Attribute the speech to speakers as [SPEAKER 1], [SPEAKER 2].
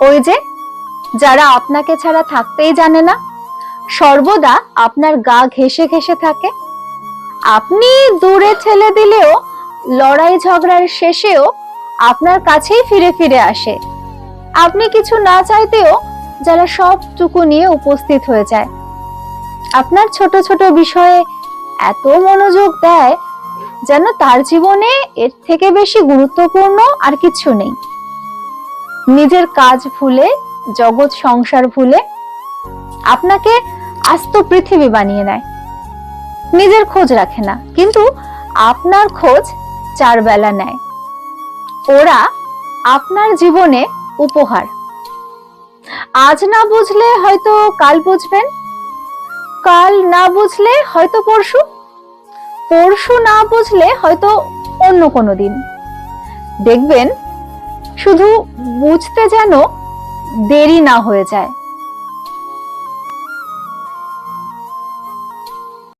[SPEAKER 1] ওই যে, যারা আপনাকে ছাড়া থাকতেই জানে না, সর্বদা আপনার গা ঘেসে ঘেসে থাকে। আপনি দূরে ঠেলে দিলেও, লড়াই ঝগড়ার শেষেও আপনার কাছেই ফিরে ফিরে আসে। আপনি কিছু না চাইতেও যারা সবটুকু নিয়ে উপস্থিত হয়ে যায়। আপনার ছোট ছোট বিষয়ে এত মনোযোগ দেয় যেন তার জীবনে এর থেকে বেশি গুরুত্বপূর্ণ আর কিছু নেই। নিজের কাজ ভুলে, জগৎ সংসার ভুলে আপনাকে আস্ত পৃথিবী বানিয়ে নেয়। নিজের খোঁজ রাখে না, কিন্তু আপনার খোঁজ চার বেলা নেয়। ওরা আপনার জীবনে উপহার। আজ না বুঝলে হয়তো কাল বুঝবেন, কাল না বুঝলে হয়তো পরশু পরশু না বুঝলে হয়তো অন্য কোনো দিন। দেখবেন শুধু বুঝতে যেন দেরি না হয়ে যায়।